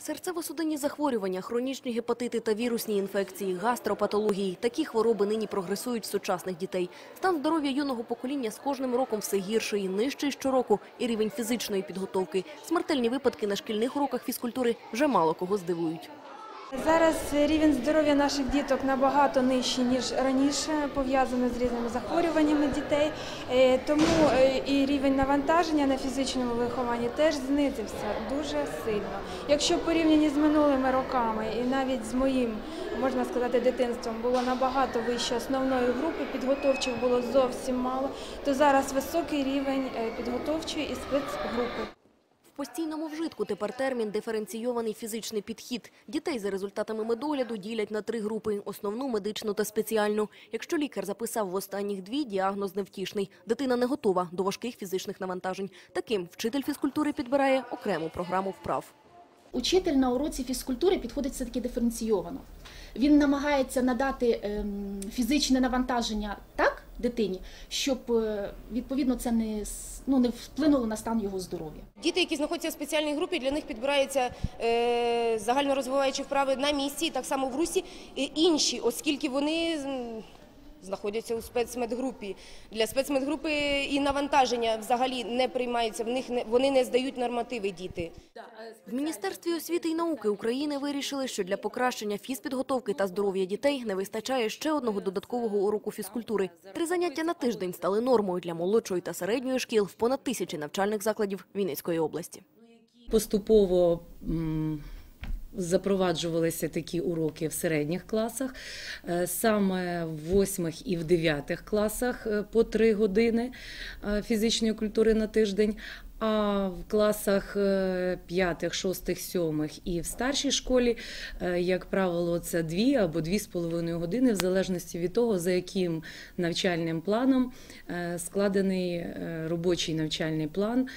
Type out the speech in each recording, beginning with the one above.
Серцево-судинні захворювання, хронічні гепатити та вірусні інфекції, гастропатології – такі хвороби нині прогресують сучасних дітей. Стан здоров'я юного покоління з кожним роком все гірший, нижчий щороку і рівень фізичної підготовки. Смертельні випадки на шкільних уроках фізкультури вже мало кого здивують. Зараз рівень здоров'я наших діток набагато нижчий, ніж раніше, пов'язано з різними захворюваннями дітей. Е, Тому е, і рівень навантаження на фізичному вихованні теж знизився дуже сильно. Якщо порівняні з минулими роками і навіть з моїм, можна сказати, дитинством було набагато вище основної групи, підготовчих було зовсім мало, то зараз високий рівень е, підготовчої і спецгрупи. Постійному вжитку тепер термін «диференційований фізичний підхід». Дітей за результатами медогляду ділять на три групи – основну, медичну та спеціальну. Якщо лікар записав в останніх дві, діагноз невтішний. Дитина не готова до важких фізичних навантажень. Таким вчитель фізкультури підбирає окрему програму вправ. Учитель на уроці фізкультури підходить все таки диференційовано. Він намагається надати ем, фізичне навантаження так дитині, щоб е, відповідно це не ну, не вплинуло на стан його здоров'я. Діти, які знаходяться в спеціальній групі, для них підбираються е, загальнорозвиваючі вправи на місці, так само в русі і інші, оскільки вони знаходяться у спецмедгрупі. Для спецмедгрупи і навантаження взагалі не приймаються, в них не, вони не здають нормативи діти. В Міністерстві освіти і науки України вирішили, що для покращення фізпідготовки та здоров'я дітей не вистачає ще одного додаткового уроку фізкультури. Три заняття на тиждень стали нормою для молодшої та середньої шкіл в понад тисячі навчальних закладів Вінницької області. Поступово запроваджувалися такі уроки в середніх класах, Е, саме в восьмих і в дев'ятих класах е, по три години е, фізичної культури на тиждень. А в класах е, п'ятих, шостих, сьомих і в старшій школі, як правило, це дві або дві з половиною години, в залежності від того, за яким навчальним планом складений робочий навчальний план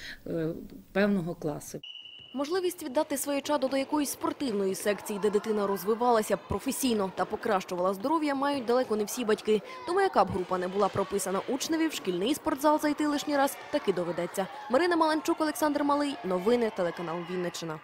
певного класу. Можливість віддати своє чадо до якоїсь спортивної секції, де дитина розвивалася професійно та покращувала здоров'я, мають далеко не всі батьки. Тому яка б група не була прописана учневі, в шкільний спортзал зайти лишній раз таки доведеться. Марина Маленчук, Олександр Малий. Новини телеканал Вінниччина.